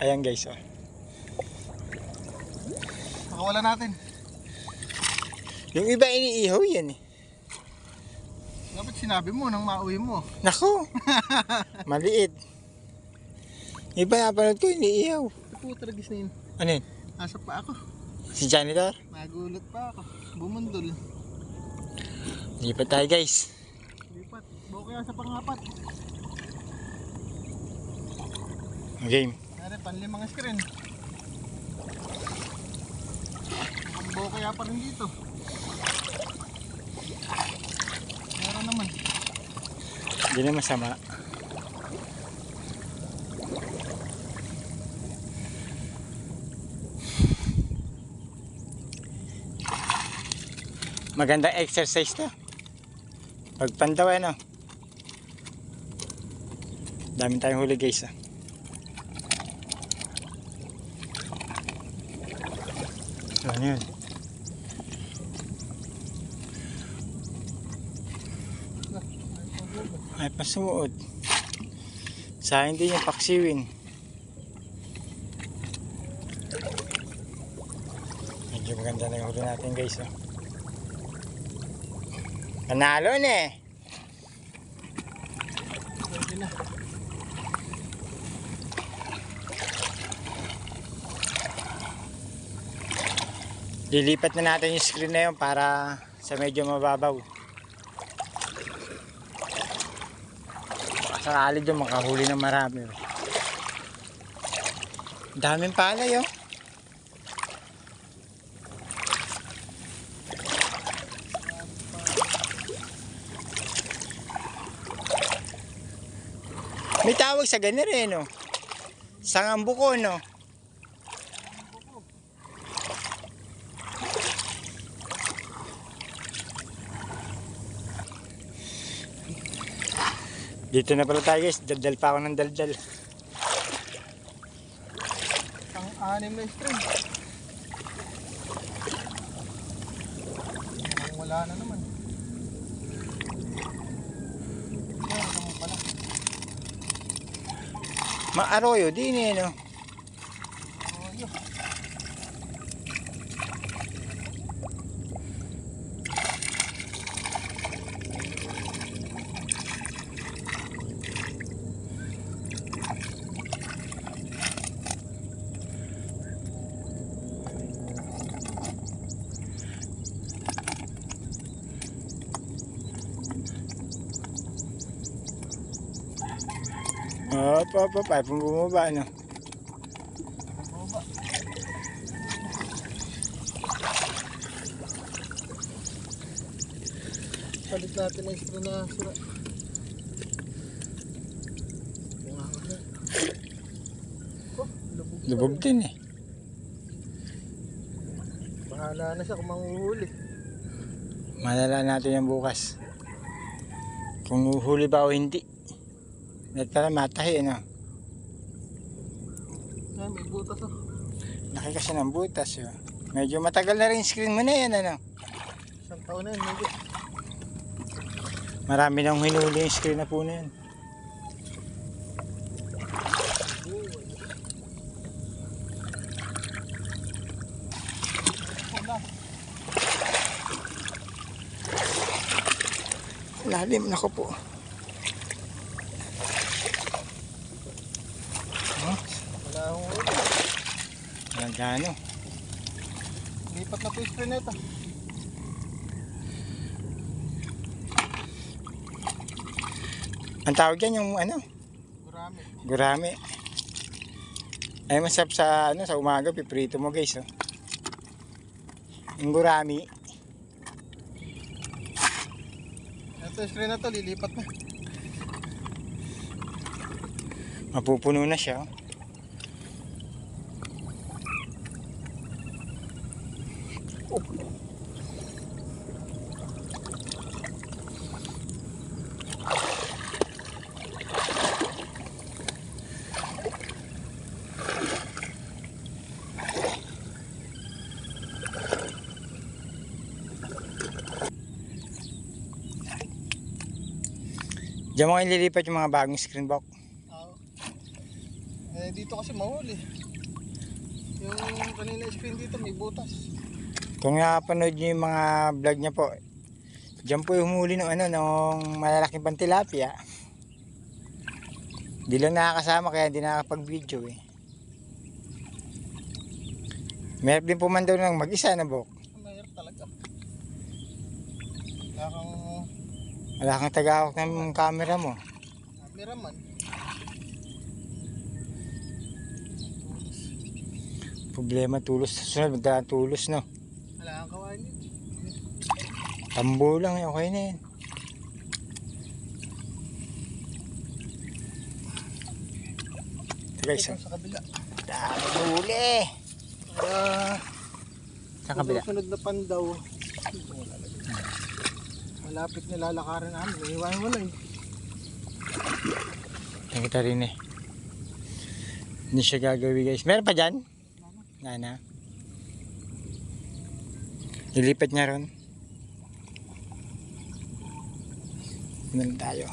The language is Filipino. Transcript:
Ayan guys, oh. Nakawala natin. Yung iba iniihaw yan eh. Dapat sinabi mo nang mauwi mo. Nako! Maliit. Iba napanood ko, iniihaw. Puta ragis na yun. Ano yun? Nasa pa ako. Si janitor? Nagulat pa ako. Bumundol. Lipat tayo guys. Lipat. Buo kaya sa pangapat. Game. Nari, panlimang screen. Buo kaya pa rin dito. Meron naman. Hindi na masama. Magandang exercise to. Pag pandaw ano. Dami tayong huli guys ah. Ano yun? Ay pasuot. Sa akin din yung paksiwin. Medyo maganda na yung huli natin guys. Oh. Panalo na eh. Pwede na. Lilipat na natin yung screen na yun para sa medyo mababaw. Sakali doon makahuli ng marami. oh. Daming palay oh. May tawag sa ganir eh no. Sangambuko no. Dito na pala tayo guys. Daldal pa ako ng daldal. Ang anim na string. Ang wala na naman. Maaroyo din eh no. Op, op, op. Ay, bumaba no. Baba. Palit natin ang string na Oh, lubog. Lubog din eh. Bahala na siya kung manguhuli. Malala natin yan bukas. Kung uhuli ba o hindi. At para matahi ano. Ay, may butas oh. Laki kasi ng butas. Oh. Medyo matagal na rin screen mo na yan ano. Isang taon na yun, maybe. Marami nang hinuli yung screen na po na yan. Lalim nako po. Wala akong huli. Walang gaano. Lipat na po yung screen na ito. Ang tawag yan yung ano, Gurami. gurami. Ay masarap sa ano sa umaga piprito mo guys oh. Yung gurami, Ito yung screen na to, lilipat na. mapupuno na siya. oh. Diyan mo kayo lilipat yung mga bagong screen box. Oo. Eh, dito kasi mahuli. Yung kanina spin dito may butas. Kung napanood niyo yung mga vlog niya po, diyan po yung humuli ng ano, nung malalaking pang tilapia. Di lang nakakasama kaya hindi nakakapag-video eh. Meron din po man daw ng mag-isa na bok. Mahirap talaga. Kaya kang Wala kang tagahawak ng camera mo. cameraman. Problema tulos sunod, magdala tulos no. Wala kang kawain yun. Tambo lang eh, okay na yan. Isang Ito sa kabila. dami huli. Kaya Sa kabila. sunod na pandaw. Malapit na lalakaran namin. Iiwanan mo lang. Nakita rin eh. Hindi siya gagawin guys. Meron pa dyan? Nana. Ilipat niya ron. Meron tayo.